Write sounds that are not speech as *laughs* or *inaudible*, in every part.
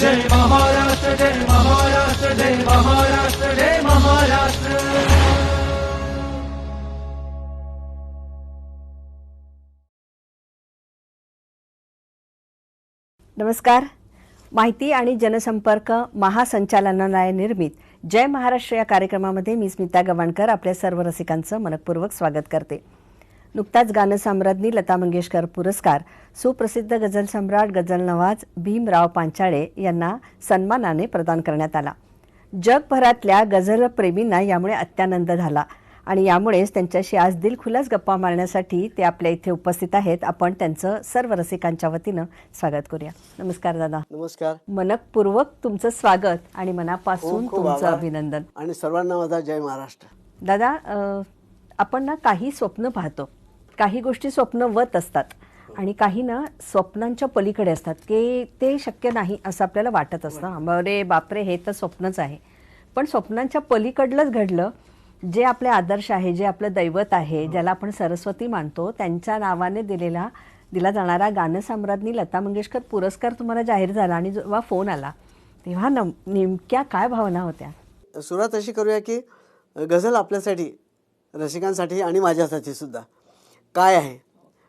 जय महाराष्ट्र जय महाराष्ट्र जय महाराष्ट्र जय महाराष्ट्र. नमस्कार. माहिती आणि जनसंपर्क महासंचालनालय निर्मित जय महाराष्ट्र या कार्यक्रमामध्ये मी स्मिता गवाणकर आपल्या सर्व रसिकांचं मनपूर्वक स्वागत करते. नुकताच गानसम्राज्ञी लता मंगेशकर पुरस्कार सुप्रसिद्ध गझल सम्राट गझल नवाज भीमराव पांचाळे यांना सन्मानाने प्रदान करण्यात आला. जगभरातल्या गझल प्रेमींना यामुळे अत्यानंद झाला आणि यामुळेच त्यांच्याशी आज दिलखुलास गप्पा मारण्यासाठी ते आपल्या इथे उपस्थित आहेत. आपण त्यांचं सर्व रसिकांच्या वतीनं स्वागत करूया. नमस्कार दादा. नमस्कार. मनपूर्वक तुमचं स्वागत आणि मनापासून तुमचं. अभिनंदन. आणि सर्वांना माझा जय महाराष्ट्र. दादा आपण ना काही स्वप्न पाहतो. काही गोष्टी स्वप्नवत असतात आणि काही ना स्वप्नांच्या पलीकडे असतात की ते शक्य नाही असं आपल्याला वाटत असतं. अरे बापरे हे तर स्वप्नच आहे. पण स्वप्नांच्या पलीकडलंच घडलं जे आपले आदर्श आहे जे आपलं दैवत आहे ज्याला आपण सरस्वती मानतो त्यांच्या नावाने दिलेला दिला जाणारा गानसम्राज्ञी लता मंगेशकर पुरस्कार तुम्हाला जाहीर झाला आणि जेव्हा फोन आला तेव्हा नम नेमक्या काय भावना होत्या? सुरुवात अशी करूया की गझल आपल्यासाठी रसिकांसाठी आणि माझ्यासाठी सुद्धा. काय आहे?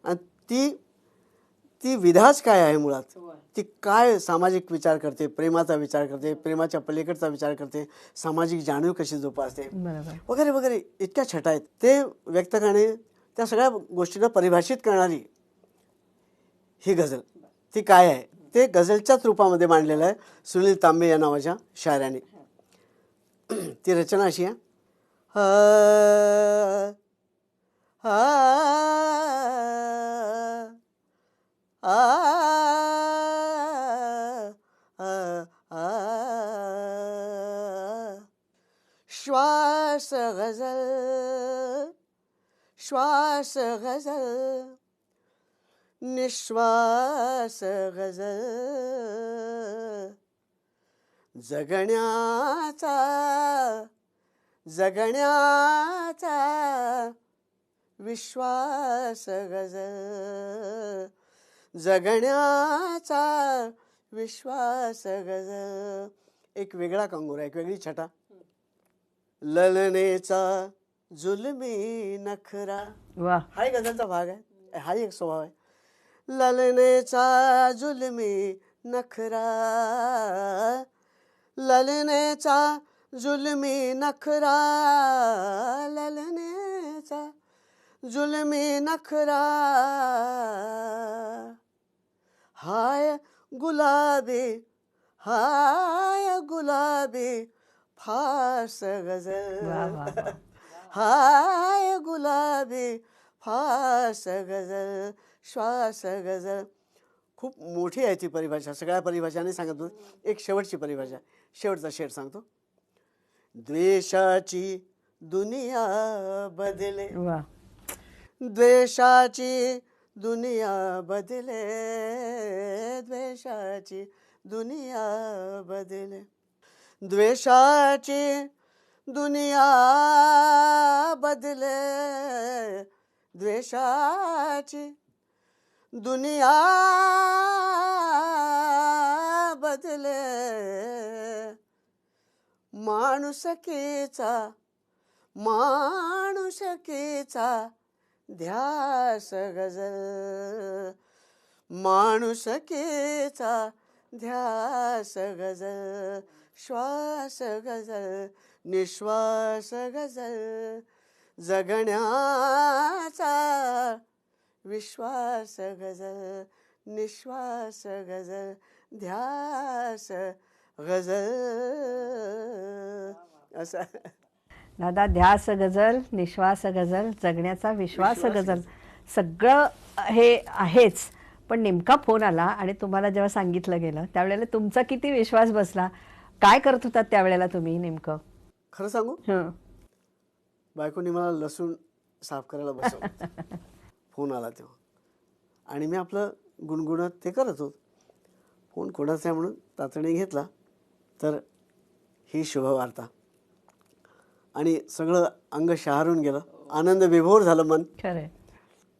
आणि ती ती विधाच काय आहे मुळात? ती काय सामाजिक विचार करते प्रेमाचा विचार करते प्रेमाच्या पलीकडचा विचार करते सामाजिक जाणीव कशी जोपासते? वगैरे वगैरे इतक्या छटा आहेत. ते व्यक्त करणे त्या सगळ्या गोष्टींना परिभाषित करणारी ही गझल. ती काय आहे? ते गझलच्याच रूपामध्ये मांडलेलं आहे सुनील तांबे या नावाच्या शायराने. *clears throat* ती रचना अशी आहे. हा, हा, आ, आ, आ. श्वास गझल श्वास गझल निश्वास गझल जगण्याचा जगण्याचा विश्वास गझल जगण्याचा विश्वास गझल एक वेगळा कंगोरा एक वेगळी छटा. ललनेचा जुलमी नखरा. वा. हाही गझलचा भाग आहे. हाही एक स्वभाव आहे. ललनेचा जुलमी नखरा. ललनेचा जुलमी नखरा. ललनेचा जुलमी नखरा हाय गुलाबी हाय गुलाबी फास वा हाय गुलाबी फास गझल श्वास गझल खूप मोठी आहे ती परिभाषा सगळ्या परिभाषाने सांगतो. एक शेवटची परिभाषा शेवटचा शेर सांगतो. द्वेषाची दुनिया बदले. वा. द्वेषाची दुनिया बदले द्वेषाची दुनिया बदले. द्वेषाची दुनिया बदले द्वेषाची दुनिया बदले. माणुसकीचा माणुसकीचा ध्यास गझल माणुसकीचा ध्यास गझल श्वास गझल निश्वास गझल जगण्याचा विश्वास गझल निश्वास गझल ध्यास गझल असं. दादा ध्यास गझल निश्वास गझल जगण्याचा विश्वास गझल. सगळं हे आहेच पण नेमका फोन आला आणि तुम्हाला जेव्हा सांगितलं गेलं त्यावेळेला तुमचा किती विश्वास बसला? काय करत होतात त्यावेळेला तुम्ही नेमकं? खरं सांगू. बायकोनी मला लसूण साफ करायला बसवलं. *laughs* फोन आला तेव्हा. आणि मी आपलं गुणगुणत ते करत होत. फोन कोणाचा आहे म्हणून तातडी घेतला तर ही शुभवार्ता. आणि सगळं अंग शहारून गेलं. आनंद विभोर झालं मन.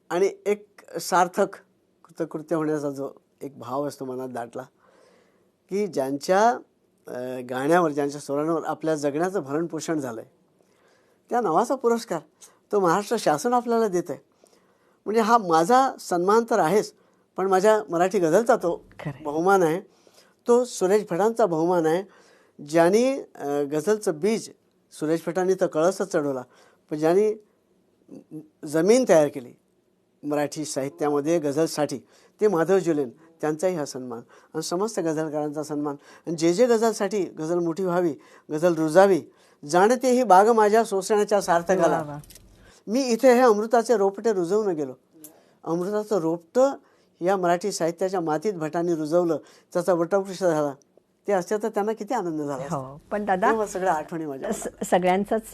आणि एक सार्थक कृतकृत्य होण्याचा जो एक भाव असतो मनात दाटला की ज्यांच्या गाण्यावर ज्यांच्या स्वरांवर आपल्या जगण्याचं भरणपोषण झालं आहे त्या नावाचा पुरस्कार तो महाराष्ट्र शासन आपल्याला देत आहे म्हणजे हा माझा सन्मान तर आहेच पण माझ्या मराठी गझलचा तो. बहुमान आहे. तो सुरेश भटांचा बहुमान आहे ज्यांनी गझलचं बीज सुरेश भटांनी तर कळसच चढवला. पण ज्यांनी जमीन तयार केली मराठी साहित्यामध्ये गझलसाठी ते माधव जुलेन त्यांचाही हा सन्मान. आणि समस्त गझलकारांचा सन्मान. आणि जे जे गझलसाठी गझल मोठी व्हावी गझल रुजावी जाणते ही बाग माझ्या सोसण्याच्या सार्थकाला. मी इथे हे अमृताचे रोपटे रुजवून गेलो. अमृताचं रोपटं या मराठी साहित्याच्या मातीत भटांनी रुजवलं. त्याचा वटवृक्ष झाला. ते असते तर त्यांना किती आनंद झाला. हो पण दादा सगळ्या आठवणी माझ्या सगळ्यांचंच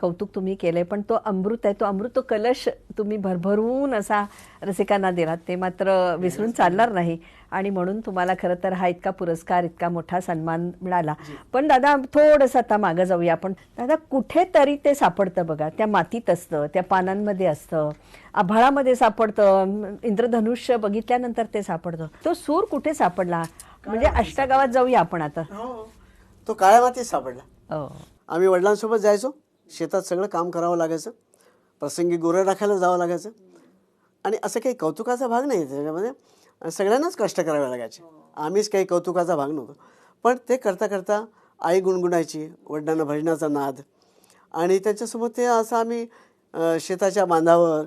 कौतुक तुम्ही केलंय पण तो अमृत आहे तो अमृत तो कलश तुम्ही भरभरून असा रसिकांना दिलात. ते मात्र विसरून चालणार नाही. आणि म्हणून तुम्हाला खरं तर हा इतका पुरस्कार इतका मोठा सन्मान मिळाला. पण दादा थोडंसं आता मागं जाऊया आपण. दादा कुठेतरी ते सापडतं बघा. त्या मातीत असतं त्या पानांमध्ये असतं आभाळामध्ये सापडतं इंद्रधनुष्य बघितल्यानंतर ते सापडतं. तो सूर कुठे सापडला? म्हणजे अष्टगावात जाऊया आपण आता. तो काळ्या मातीत सापडला. हो. आम्ही वडिलांसोबत जायचो. शेतात सगळं काम करावं लागायचं. प्रसंगी गुरं राखायला जावं लागायचं. आणि असं काही कौतुकाचा भाग नाही त्याच्यामध्ये. सगळ्यांनाच कष्ट करावे लागायचे. आम्हीच काही कौतुकाचा भाग नव्हतो. पण ते करता करता आई गुणगुणायची वडिलांना भजनाचा नाद. आणि त्याच्यासोबत ते असं आम्ही शेताच्या बांधावर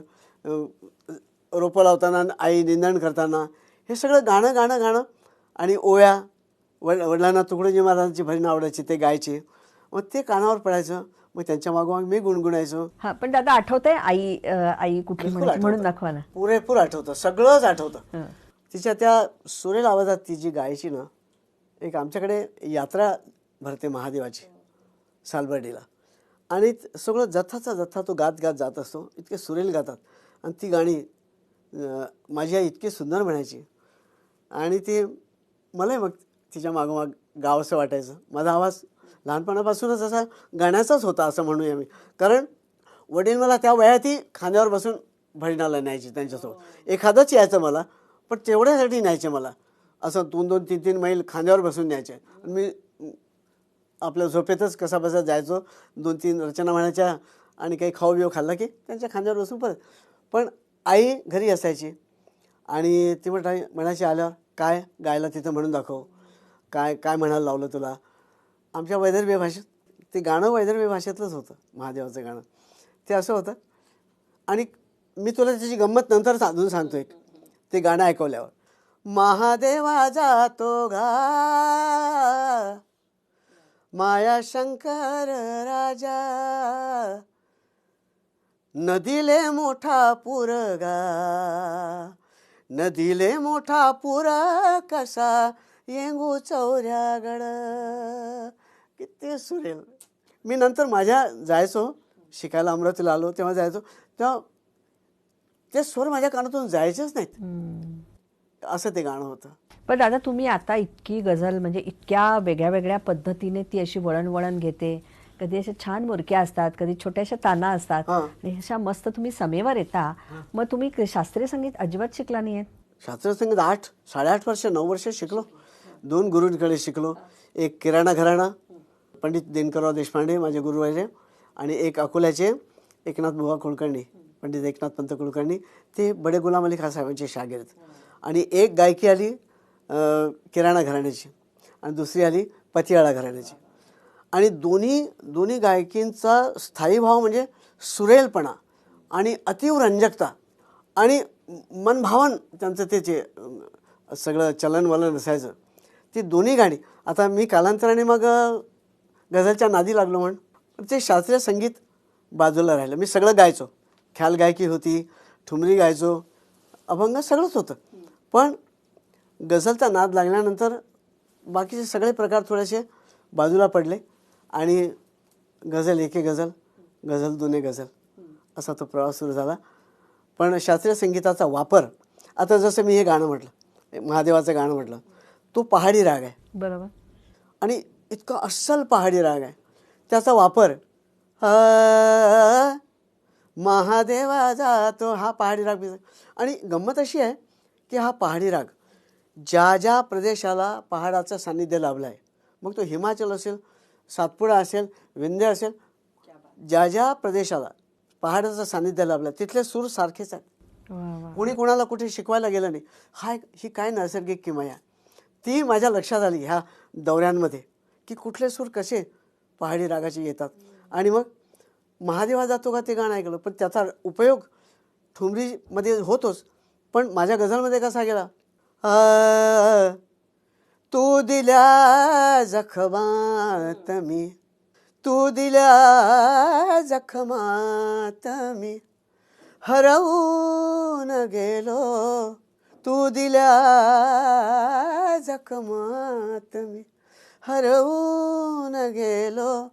रोपं लावताना आई निंदण करताना हे सगळं गाणं गाणं गाणं आणि ओव्या वड वडिलांना तुकडोजी महाराजांची भजनं आवडायची ते गायचे. मग ते कानावर पडायचं मग त्यांच्या मागोमाग मी गुणगुणायचो. हा पण दादा आठवतंय आई अ, आई कुठली बिलकुल म्हणायची म्हणून आठवतं. दाखवा ना. पुरेपूर आठवतं सगळंच आठवतं. हं. तिच्या त्या सुरेल आवाजात ती जी गायची ना एक आमच्याकडे यात्रा भरते महादेवाची सालबर्डीला. आणि त- सगळं जथाचा जथ्था तो गात गात जात असतो इतके सुरेल गातात. आणि ती गाणी अं, माझी आई इतकी सुंदर म्हणायची. आणि ती मलाही मग तिच्या मागोमाग गावंसं वाटायचं. माझा आवाज लहानपणापासूनच असा गाण्याचाच होता असं म्हणूया मी. कारण वडील मला त्या वयातही खांद्यावर बसून भजनाला न्यायचे त्यांच्यासोबत. एखादंच यायचं मला पण तेवढ्यासाठी न्यायचे मला. असं दोन दोन तीन तीन मैल खांद्यावर बसून न्यायचे. आणि मी आपल्या झोपेतच कसा बसा जायचो. दोन तीन रचना म्हणायच्या आणि काही खाऊ बिऊ खाल्ला की त्यांच्या खांद्यावर बसून परत. पण आई घरी असायची आणि ती म्हटा म्हणायची आल्यावर काय गायला तिथं म्हणून दाखव. काय काय म्हणायला लावलं तुला? आमच्या वैदर्भीय भाषेत ते गाणं वैदर्भीय भाषेतलंच होतं महादेवाचं गाणं. ते असं होतं. आणि मी तुला त्याची गंमत नंतर साधून सांगतो एक. ते गाणं ऐकवल्यावर. महादेवा जातो गा. माया शंकर राजा. नदीले मोठा पुरगा. नदीले मोठा पुर कसा येंगू चौऱ्यागड. किती सुरेल. मी नंतर माझ्या जायचो शिकायला अमरावतीला आलो तेव्हा जायचो. तेव्हा ते स्वर माझ्या कानातून जायचेच नाहीत. असं ते गाणं होतं. पण दादा तुम्ही आता इतकी गझल म्हणजे इतक्या वेगळ्या वेगळ्या पद्धतीने ती अशी वळण वळण घेते. कधी अशा छान मुरक्या असतात कधी छोट्याशा ताना असतात. हा. आणि अशा मस्त तुम्ही समेवर येता. मग तुम्ही शास्त्रीय संगीत अजिबात शिकला नाहीये शास्त्रीय संगीत आठ साडेआठ वर्ष नऊ वर्ष शिकलो. दोन गुरूंकडे शिकलो. एक किराणा घराणा पंडित दिनकरराव देशपांडे माझे गुरु व्हायचे आणि एक अकोल्याचे एकनाथ बुवा कुलकर्णी पंडित एकनाथ पंत कुलकर्णी. ते बडे गुलाम अली खान साहेबांचे शागिर्द. आणि एक गायकी आली अं, किराणा घराण्याची. आणि दुसरी आली पतियाळा घराण्याची. आणि दोन्ही दोन्ही गायकींचा स्थायी भाव म्हणजे सुरेलपणा आणि अतीव रंजकता आणि मनभावन त्यांचं ते जे सगळं चलनवलन असायचं ती दोन्ही गाणी. आता मी कालांतराने मग गझलच्या नादी लागलो म्हण ते शास्त्रीय संगीत बाजूला राहिलं. मी सगळं गायचो. ख्याल गायकी होती ठुमरी गायचो अभंग सगळंच होतं. पण गझलचा नाद लागल्यानंतर बाकीचे सगळे प्रकार थोडेसे बाजूला पडले. आणि गझल एके गझल गझल दोन्ही गझल. असा तो प्रवास सुरू झाला. पण शास्त्रीय संगीताचा वापर आता जसं मी हे गाणं म्हटलं महादेवाचं गाणं म्हटलं तो पहाडी राग आहे. बरोबर. आणि इतका अस्सल पहाडी राग आहे. त्याचा वापर हा, महादेवा जातो हा पहाडी राग. आणि गंमत अशी आहे की हा पहाडी राग ज्या ज्या प्रदेशाला पहाडाचं सान्निध्य लाभलं आहे मग तो हिमाचल असेल सातपुडा असेल विंध्य असेल ज्या ज्या प्रदेशाला पहाडाचं सान्निध्य लाभलं तिथले सूर सारखेच आहेत. कोणी कोणाला कुठे शिकवायला गेलं नाही. हा एक- ही काय नैसर्गिक किमया ती माझ्या लक्षात आली ह्या दौऱ्यांमध्ये की कुठले सूर कसे पहाडी रागाचे येतात. आणि मग महादेवा जातो का ते गाणं ऐकलं पण त्याचा उपयोग ठुमरीमध्ये होतोच. पण माझ्या गझलमध्ये कसा गेला? तू दिल्या जखमात मी. तू दिल्या जखमात मी. हरवून गेलो. तू दिल्या जखमात मी. हरवून गेलो.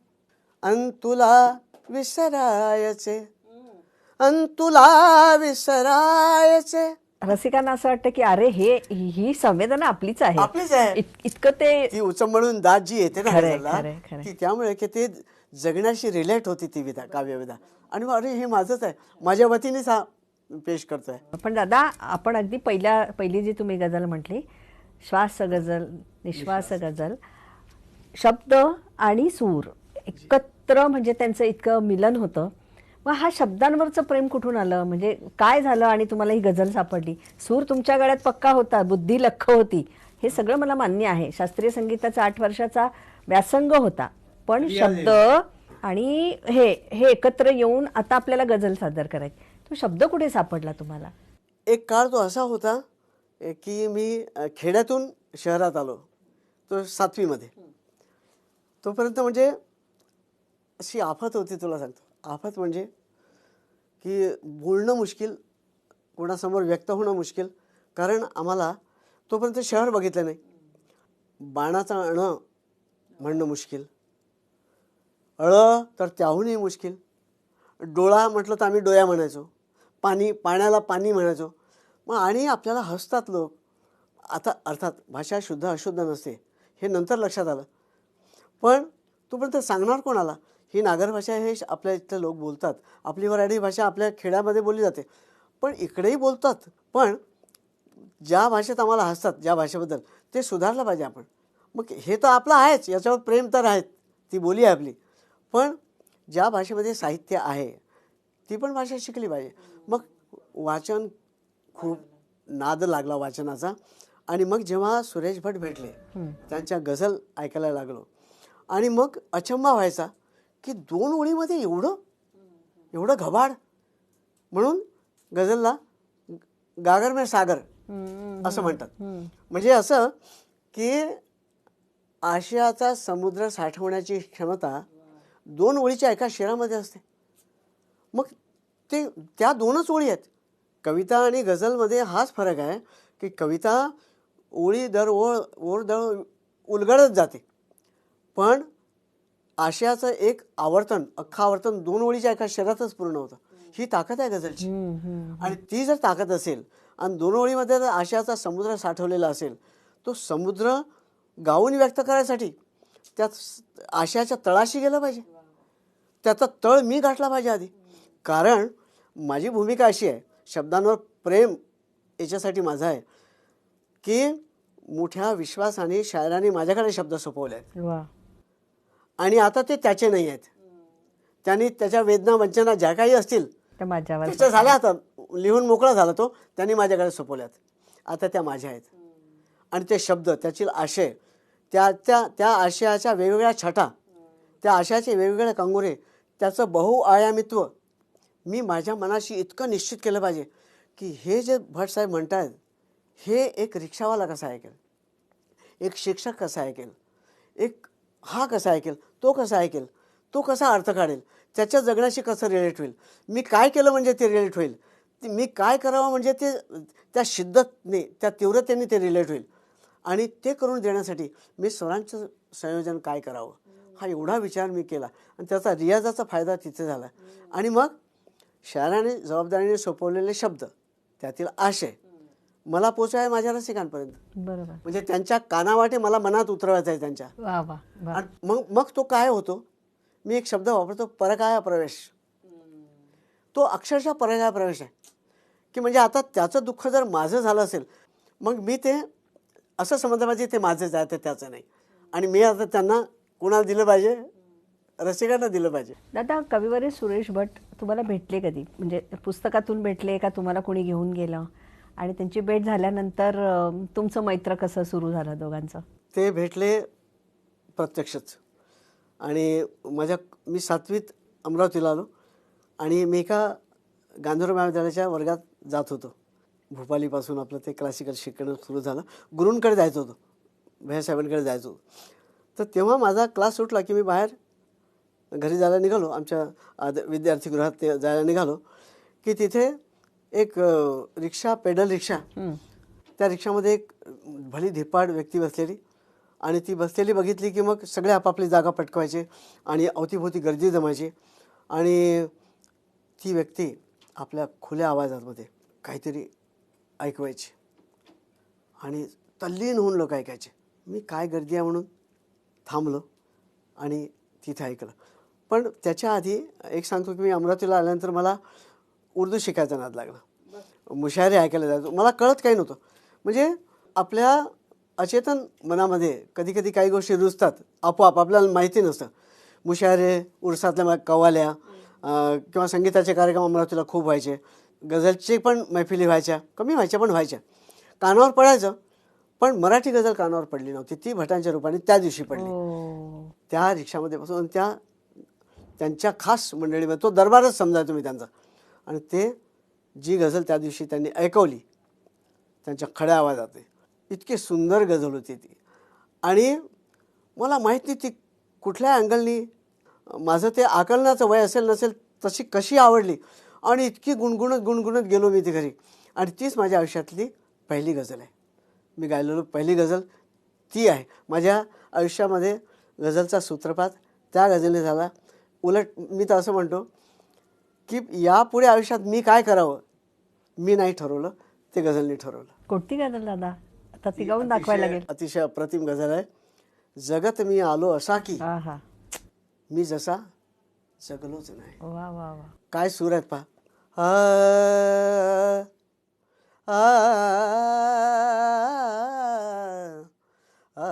अन तुला विसरायचे. अन तुला विसरायचे. रसिकांना असं वाटतं की अरे हे ही संवेदना आपलीच आहे. आपलीच आहे. इत- इतकं ते ती उचंबळून दात जी येते ना खरंय, गझलला, खरंय, खरंय. ती त्यामुळे की ते जगण्याशी रिलेट होती ती विधा काव्यविधा. आणि मग अरे हे माझंच आहे. माझ्या वतीनेच हा पेश करतोय. पण दादा आपण अगदी पहिल्या पहिली जी तुम्ही गझल म्हटली श्वास गझल निश्वास. गझल शब्द आणि सूर एकत्र म्हणजे त्यांचं इतकं मिलन होतं. मग हा शब्दांवरचं प्रेम कुठून आलं? म्हणजे काय झालं आणि तुम्हाला ही गझल सापडली? सूर तुमच्या गळ्यात पक्का होता बुद्धी लख होती. हे सगळं मला मान्य आहे. शास्त्रीय संगीताचा आठ वर्षाचा व्यासंग होता. पण शब्द आणि हे हे एकत्र येऊन आता आपल्याला गझल सादर करायची. तो शब्द कुठे सापडला तुम्हाला? एक काळ तो असा होता की मी खेड्यातून शहरात आलो तो सातवीमध्ये. तोपर्यंत म्हणजे अशी आफत होती तुला सांगतो. आफत म्हणजे की बोलणं मुश्किल कोणासमोर व्यक्त होणं मुश्किल. कारण आम्हाला तोपर्यंत शहर बघितलं नाही. बाणाचा अण म्हणणं मुश्किल. अळ तर त्याहूनही मुश्किल. डोळा म्हटलं तर आम्ही डोया म्हणायचो. पाणी पाण्याला पाणी म्हणायचो. मग आणि आपल्याला हसतात लोक. आता अर्थात भाषा शुद्ध अशुद्ध नसते. हे नंतर लक्षात आलं. पण तोपर्यंत सांगणार कोणाला? ही नागर भाषा हे आपल्या इथले लोक बोलतात. आपली वराडी भाषा आपल्या खेड्यामध्ये बोलली जाते. पण इकडेही बोलतात. पण ज्या भाषेत आम्हाला हसतात ज्या भाषेबद्दल ते सुधारलं पाहिजे आपण. मग हे तर आपलं आहेच. याच्यावर प्रेम तर आहेत. ती बोली आहे आपली. पण ज्या भाषेमध्ये साहित्य आहे ती पण भाषा शिकली पाहिजे. मग वाचन खूप नाद लागला वाचनाचा. आणि मग जेव्हा सुरेश भट भेटले त्यांच्या गझल ऐकायला लागलो. आणि मग अचंबा व्हायचा. की दोन ओळीमध्ये एवढं? एवढं घबाड? म्हणून गझलला गागर मे सागर असं म्हणतात. म्हणजे असं की आशियाचा समुद्र साठवण्याची क्षमता दोन ओळीच्या एका शेरामध्ये असते. मग ते त्या दोनच ओळी आहेत. कविता आणि गझलमध्ये हाच फरक आहे की कविता ओळी दर ओळ ओळ दर उलगडत जाते. पण आशयाचं एक आवर्तन अख्खा आवर्तन दोन ओळीच्या एका शहरातच पूर्ण होतं. ही ताकद आहे गझलची. आणि ती जर ताकद असेल आणि दोन ओळीमध्ये जर आशयाचा समुद्र साठवलेला असेल तो समुद्र गाऊन व्यक्त करायसाठी त्यात आशयाच्या तळाशी गेलं पाहिजे. त्याचा तळ मी गाठला पाहिजे आधी. कारण माझी भूमिका अशी आहे शब्दांवर प्रेम याच्यासाठी माझं आहे की मोठ्या विश्वासाने शायराने माझ्याकडे शब्द सोपवले आहेत. आणि आता ते त्याचे नाही आहेत. त्यांनी त्याच्या वेदना वंचना ज्या काही असतील त्याच्या झाल्या आता. लिहून मोकळा झाला तो. त्यांनी माझ्याकडे सोपवल्यात. आता त्या माझ्या आहेत. आणि ते शब्द त्याची आशय त्या त्या त्या आशयाच्या वेगवेगळ्या छटा त्या आशयाचे वेगवेगळे कंगोरे त्याचं बहुआयामित्व मी माझ्या मनाशी इतकं निश्चित केलं पाहिजे की हे जे भट साहेब म्हणतायत हे एक रिक्षावाला कसा ऐकेल एक शिक्षक कसा ऐकेल एक हा कसा ऐकेल? तो कसा ऐकेल? तो कसा अर्थ काढेल? त्याच्या जगण्याशी कसं रिलेट होईल? मी काय केलं म्हणजे ते रिलेट होईल? मी काय करावं म्हणजे ते त्या शिद्दतने त्या तीव्रतेने ते रिलेट होईल? आणि ते करून देण्यासाठी मी स्वरांचं संयोजन काय करावं? हा एवढा विचार मी केला. आणि त्याचा रियाजाचा फायदा तिथे झाला. आणि मग शहराने जबाबदारीने सोपवलेले शब्द त्यातील आशय मला पोचाय माझ्या रसिकांपर्यंत. बरोबर. म्हणजे त्यांच्या कानावाटे मला मनात उतरवायचं आहे त्यांच्या. वा वा वा. आणि मग मग तो काय होतो? मी एक शब्द वापरतो परकाया प्रवेश. तो अक्षरशः परकाया प्रवेश आहे. की म्हणजे आता त्याचं दुःख जर माझं झालं असेल मग मी ते असं समजलं पाहिजे ते माझंच आहे ते त्याचं नाही. आणि मी आता त्यांना कुणाला दिलं पाहिजे? रसिकांना दिलं पाहिजे. दादा कविवरे सुरेश भट तुम्हाला भेटले कधी? म्हणजे पुस्तकातून भेटले का? तुम्हाला कोणी घेऊन गेलं? आणि त्यांची भेट झाल्यानंतर तुमचं मैत्र कसं सुरू झालं दोघांचं? ते भेटले प्रत्यक्षच. आणि माझ्या मी सातवीत अमरावतीला आलो आणि मी एका गांधर्व महाविद्यालयाच्या वर्गात जात होतो. भोपालीपासून आपलं ते क्लासिकल शिकणं सुरू झालं. गुरूंकडे जायचं होतं. भैयासाहेबांकडे जायचं होतं. तर तेव्हा माझा क्लास सुटला की मी बाहेर घरी जायला निघालो. आमच्या आद- विद्यार्थीगृहात ते जायला निघालो की तिथे एक रिक्षा पेडल रिक्षा. त्या रिक्षामध्ये एक भली धिप्पाड व्यक्ती बसलेली आणि ती बसलेली बघितली की मग सगळे आपापली जागा पटकवायचे आणि अवतीभोवती गर्दी जमायची आणि ती व्यक्ती आपल्या खुल्या आवाजामध्ये काहीतरी ऐकवायची आणि तल्लीन होऊन लोक ऐकायचे. मी काय गर्दी आहे म्हणून थांबलो आणि तिथे ऐकलं. पण त्याच्या आधी एक सांगतो की मी अमरावतीला आल्यानंतर मला उर्दू शिकायचा नाद लागला. मुशायरे ऐकायला जायचो. मला कळत काही नव्हतं. म्हणजे आपल्या अचेतन मनामध्ये कधी कधी काही गोष्टी रुजतात आपोआप आपल्याला माहिती नसतं. मुशायरे उरसातल्या मा- कवाल्या किंवा संगीताचे कार्यक्रम अमरावतीला खूप व्हायचे. गझलचे पण मैफिली व्हायच्या. कमी व्हायच्या पण व्हायच्या. कानावर पडायचं पण मराठी गझल कानावर पडली नव्हती. ती भटांच्या रूपाने त्या दिवशी पडली. हो. त्या रिक्षामध्ये बसून त्या त्यांच्या खास मंडळीमध्ये तो दरबारच समजा तुम्ही त्यांचा. आणि ते जी गझल त्या दिवशी त्यांनी ऐकवली त्यांच्या खड्या आवाजात इतकी सुंदर गझल होती ती. आणि मला माहीत नाही ती कुठल्या अँगलनी माझं ते आकलनाचं वय असेल नसेल तशी कशी आवडली. आणि इतकी गुणगुणत गुणगुणत गेलो मी ती घरी. आणि तीच माझ्या आयुष्यातली पहिली गझल आहे. मी गायलेलो पहिली गझल ती आहे. माझ्या आयुष्यामध्ये गझलचा सूत्रपात त्या गझलने झाला. उलट मी तर असं म्हणतो की यापुढे आयुष्यात मी काय करावं मी नाही ठरवलं ते गझलनी ठरवलं कोणती गजल दादा आता ती गाऊन दाखवायला लागेल अतिशय- अप्रतिम गझल आहे जगत मी आलो असा की हा हा मी जसा जगलोच नाही वा वा वा काय सूर आहेत पहा आ, आ, आ,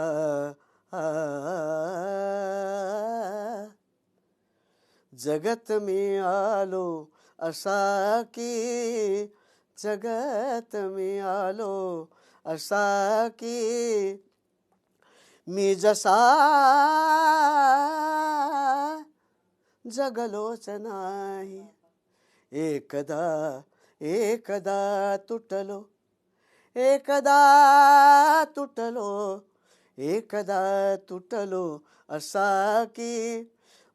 आ, जगत मी आलो असा की जगत मी आलो असा की मी जसा जगलोच नाही. एकदा एकदा तुटलो एकदा तुटलो एकदा तुटलो असा की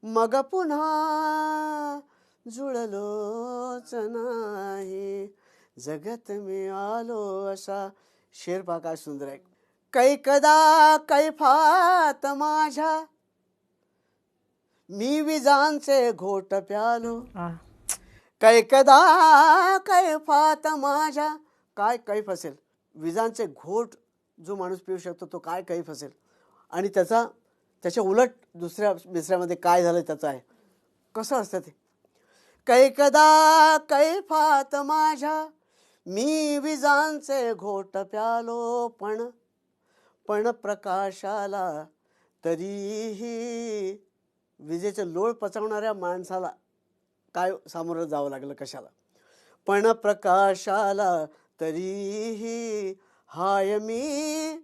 मग पुन्हा जुळलोच नाही जगत मी आलो असा शेर पहा काय सुंदर आहे. कैकदा कैफात माझ्या. मी विजांचे घोट प्यालो. कैकदा कैफात माझ्या. काय कैफ असेल विजांचे घोट जो माणूस पिऊ शकतो तो काय कैफ असेल आणि त्याचा त्याच्या उलट दुसऱ्या मिसऱ्यामध्ये काय झालं त्याचं आहे? कसं असतं ते? कैकदा कैफात माझ्या मी विजांचे घोट प्यालो पण पण प्रकाशाला तरीही विजेचं लोळ पचवणाऱ्या माणसाला काय सामोरं जावं लागलं कशाला? पण प्रकाशाला तरीही हाय मी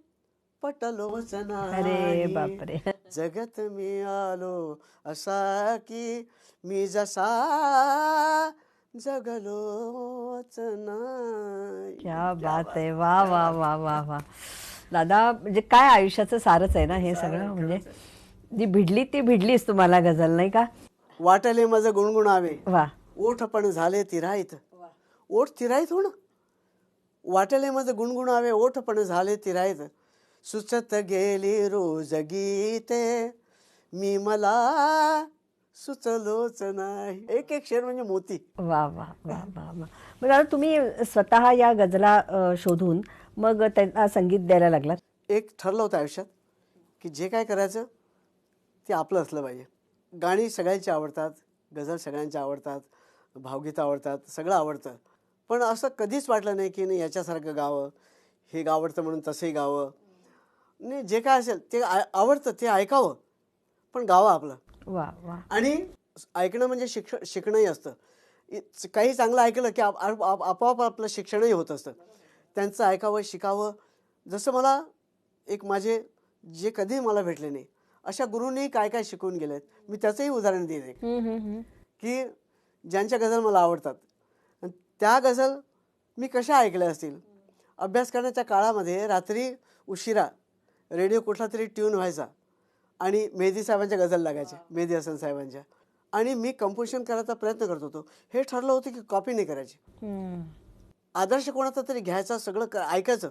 पटलोच अरे नाही बापरे. जगत मी आलो असा की मी जसा जगलोच नाही. क्या बात आहे. वा वा वा वा वा. दादा म्हणजे काय आयुष्याचं सारच आहे ना हे सगळं? म्हणजे जी भिडली ती भिडलीच तुम्हाला गझल नाही का? वाटले माझं गुणगुणावे. वा. ओठ पण झाले तिराईत. ओठ तिराईत हो ना? वाटले माझं गुणगुणावे ओठ पण झाले तिराईत. सुचत गेली रोज गीते. मी मला सुचलोच नाही. एक एक शेर म्हणजे मोती. वा वा वा वा वा. मग दादा तुम्ही स्वतः या गझला अ, शोधून मग त्यांना संगीत द्यायला लागलात. एक ठरलं होतं आयुष्यात की जे काय करायचं ते आपलं असलं पाहिजे. गाणी सगळ्यांची आवडतात गझल सगळ्यांच्या आवडतात भावगीतं आवडतात सगळं आवडतं. पण असं कधीच वाटलं नाही की नाही याच्यासारखं गावं हे आवडतं म्हणून तसंही गावं. नाही जे काय असेल ते आवडतं ते ऐकावं. पण गावं आपलं. वा वा. आणि ऐकणं म्हणजे शिक्ष शिकणंही असतं. काही चांगलं ऐकलं की आप- आप- आप- आपोआप आपलं शिक्षणही होत असतं. त्यांचं ऐकावं शिकावं. जसं मला एक माझे जे कधी मला भेटले नाही अशा गुरूंनी काय काय शिकवून गेलेत मी त्याचंही उदाहरण हम्म. की ज्यांच्या गझल मला आवडतात. त्या गझल मी कशा ऐकल्या असतील? अभ्यास करण्याच्या काळामध्ये रात्री उशिरा रेडिओ कुठला तरी ट्यून व्हायचा. आणि मेहदी साहेबांच्या गझल लागायच्या मेहदी हसन साहेबांच्या. आणि मी कंपोजिशन करायचा प्रयत्न करत होतो. हे ठरलं होतं की कॉपी नाही करायची. आदर्श कोणाचा तरी घ्यायचा सगळं क ऐकायचं.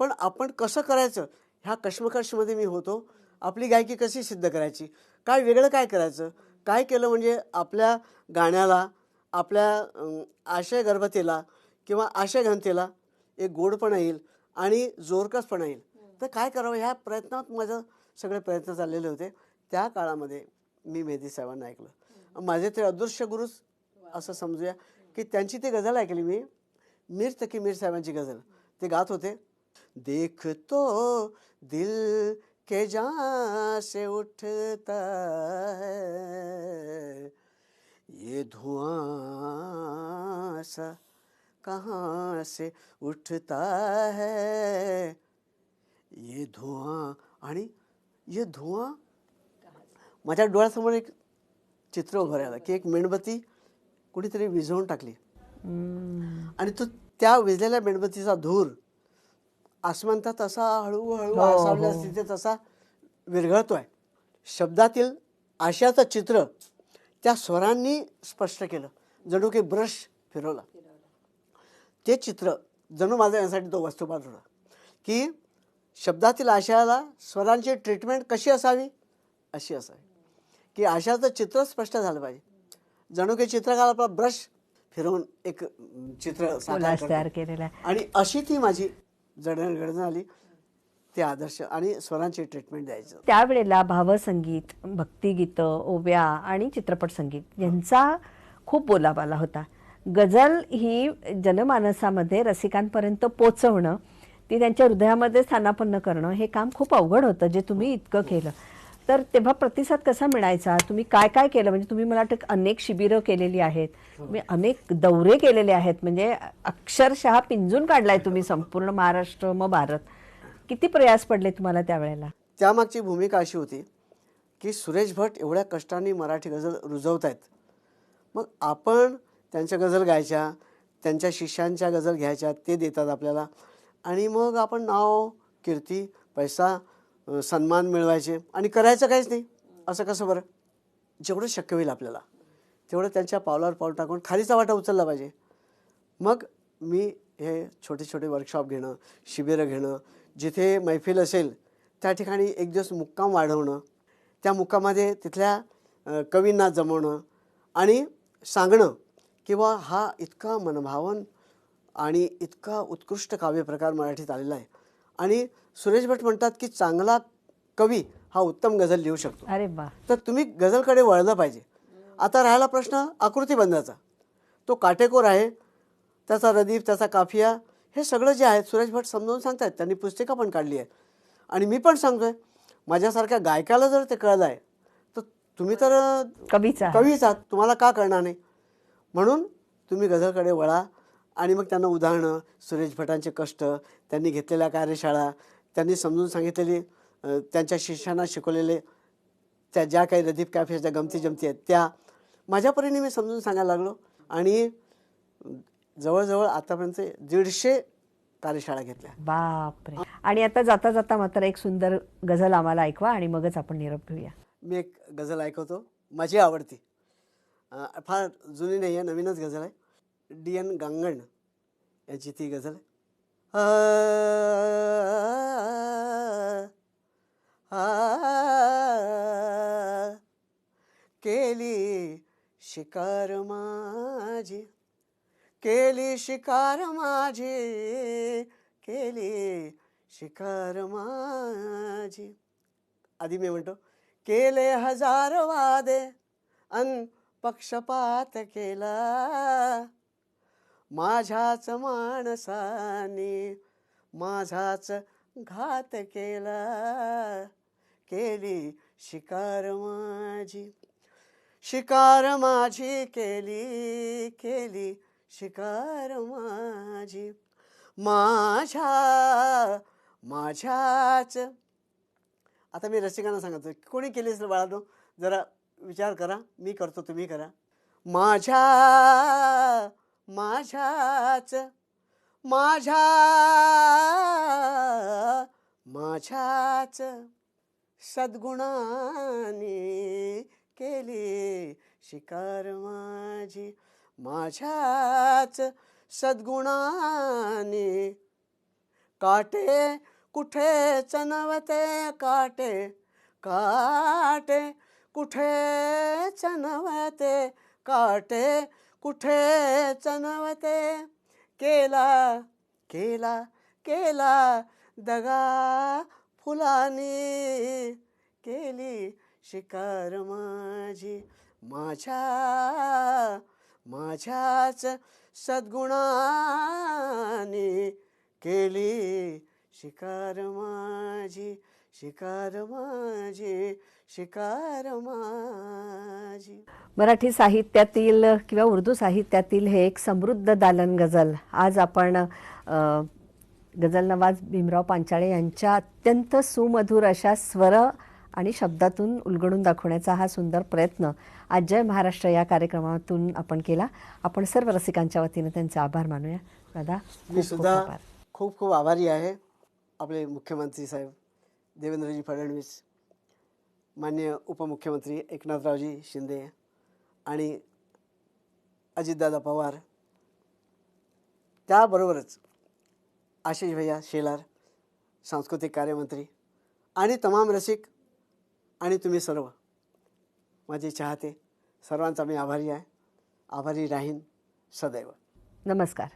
पण आपण कसं करायचं? ह्या कश्मकशमध्ये मी होतो. आपली गायकी कशी सिद्ध करायची? काय वेगळं काय करायचं? काय केलं म्हणजे आपल्या गाण्याला आपल्या आशय गर्भतेला किंवा आशय घनतेला एक गोडपणा येईल आणि जोरकसपणा येईल. तर काय करावं? ह्या प्रयत्नात माझं सगळे प्रयत्न चाललेले होते. त्या काळामध्ये मी मेहदी साहेबांना ऐकलं. माझे ते अदृश्य गुरुच असं समजूया की त्यांची ती गझल ऐकली मी. मीर तकी मीर साहेबांची गझल. ते गात होते देखतो दिल के जहाँ से उठता है ये धुआं सा कहाँ से उठता है ये धुआं आणि ये धुआं माझ्या डोळ्यासमोर एक चित्र उभं राहिलं की एक मेणबत्ती कुणीतरी विझवून टाकली. आणि तो त्या विजलेल्या मेणबत्तीचा धूर आसमंतात असा हळूहळू हो, आसावल्या हो. स्थितीत असा विरघळतोय शब्दातील आशयाचं चित्र त्या स्वरांनी स्पष्ट केलं जणू काही ब्रश फिरवला ते चित्र जणू माझं यासाठी तो वस्तुपाठ होता की शब्दातील आशयाला स्वरांची ट्रीटमेंट कशी असावी? अशी असावी. की आशयाचं चित्र स्पष्ट झालं पाहिजे. जणू काही चित्रकार आपला ब्रश फिरवून एक चित्र साकार. तयार केलेला आहे. आणि अशी ती माझी जडणघडण झाली. ते आदर्श आणि स्वरांची ट्रीटमेंट द्यायचं. त्यावेळेला भावसंगीत भक्तिगीतं ओव्या आणि चित्रपट संगीत यांचा खूप बोलाबाला होता. गझल ही जनमानसामध्ये रसिकांपर्यंत पोचवणं ती त्यांच्या हृदयामध्ये स्थानापन्न करणं हे काम खूप अवघड होतं जे तुम्ही इतकं केलं. तर तेव्हा प्रतिसाद कसा मिळायचा? तुम्ही काय काय केलं? म्हणजे तुम्ही मला वाटतं अनेक शिबिरं केलेली आहेत. तुम्ही अनेक दौरे केलेले आहेत. म्हणजे अक्षरशः पिंजून काढलाय तुम्ही संपूर्ण महाराष्ट्र मग भारत. किती प्रयास पडले तुम्हाला त्यावेळेला? त्यामागची भूमिका अशी होती की सुरेश भट एवढ्या कष्टाने मराठी गझल रुजवत आहेत मग आपण त्यांच्या गझल गायच्या त्यांच्या शिष्यांच्या गझल घ्यायच्या ते देतात आपल्याला. आणि मग आपण नाव कीर्ती पैसा सन्मान मिळवायचे. आणि करायचं काहीच नाही. असं कसं बरं? जेवढं शक्य होईल आपल्याला तेवढं त्यांच्या पावलावर पाऊल टाकून खालीचा वाटा उचलला पाहिजे. मग मी हे छोटे छोटे वर्कशॉप घेणं शिबिरं घेणं जिथे मैफिल असेल त्या ठिकाणी एक दिवस मुक्काम वाढवणं त्या मुक्कामामध्ये तिथल्या कवींना जमवणं आणि सांगणं किंवा हा इतका मनभावन आणि इतका उत्कृष्ट काव्यप्रकार मराठीत आलेला आहे. आणि सुरेश भट म्हणतात की चांगला कवी हा उत्तम गझल लिहू शकतो. अरे तर तुम्ही गझलकडे वळलं पाहिजे. आता राहिला प्रश्न आकृतीबंधाचा तो काटेकोर आहे त्याचा रदीफ त्याचा काफिया हे सगळं जे आहे सुरेश भट समजावून सांगतायत. त्यांनी पुस्तिका पण काढली आहे. आणि मी पण सांगतोय माझ्यासारख्या गायकाला जर ते कळलं आहे तर तुम्ही तर कवीचा कवीच आहात. तुम्हाला का कळणार नाही? म्हणून तुम्ही गझलकडे वळा. आणि मग त्यांना उदाहरणं सुरेश भटांचे कष्ट त्यांनी घेतलेल्या कार्यशाळा त्यांनी समजून सांगितलेली त्यांच्या शिष्यांना शिकवलेले त्या ज्या काही रदीप कॅफेच्या गमती जमती आहेत त्या माझ्या परीने मी समजून सांगायला लागलो. आणि जवळजवळ आतापर्यंत दीडशे कार्यशाळा घेतल्या. बापरे. आणि आता जाता जाता मात्र एक सुंदर गझल आम्हाला ऐकवा आणि मगच आपण निरोप घेऊया. मी एक गझल ऐकवतो. माझी आवडती. फार जुनी नाही आहे नवीनच गझल आहे. डी एन गांगण याची ती गझल केली शिकार माझी केली शिकार माझी केली शिकार माझी. आधी मी म्हणतो केले हजार वादे अन पक्षपात केला. माझ्याच माणसाने माझाच घात केला केली शिकार माझी शिकार माझी केली केली शिकार माझी. माझ्या माझ्याच आता मी रसिकांना सांगतो कोणी केली असेल बाळानो? जरा विचार करा मी करतो तुम्ही करा. माझ्या माझ्याच माझ्या माझ्याच सद्गुणाने केली शिकार माझी. माझ्याच सद्गुणाने काटे कुठे चनवते काटे काटे कुठे चनवते काटे कुठे चनवते केला केला केला दगा फुलानी. केली शिकार माझी माझ्या माझ्याच सद्गुणाने. केली शिकार माझी शिकार माझी शिकार माझी. मराठी साहित्यातील किंवा उर्दू साहित्यातील हे एक समृद्ध दालन गझल. आज आपण गझल नवाज भीमराव पांचाळे यांच्या अत्यंत सुमधुर अशा स्वर आणि शब्दातून उलगडून दाखवण्याचा हा सुंदर प्रयत्न आज जय महाराष्ट्र या कार्यक्रमातून आपण केला. आपण सर्व रसिकांच्या वतीने त्यांचे आभार मानूया. दादा मी सुद्धा. खूप खूप आभारी आहे आपले मुख्यमंत्री साहेब देवेंद्रजी फडणवीस. मान्य उपमुख्यमंत्री एकनाथरावजी शिंदे आणि अजितदादा पवार त्याबरोबरच आशिष भैया शेलार सांस्कृतिक कार्यमंत्री आणि तमाम रसिक आणि तुम्ही सर्व माझे चाहते. सर्वांचा मी आभारी आहे. आभारी राहीन सदैव. नमस्कार.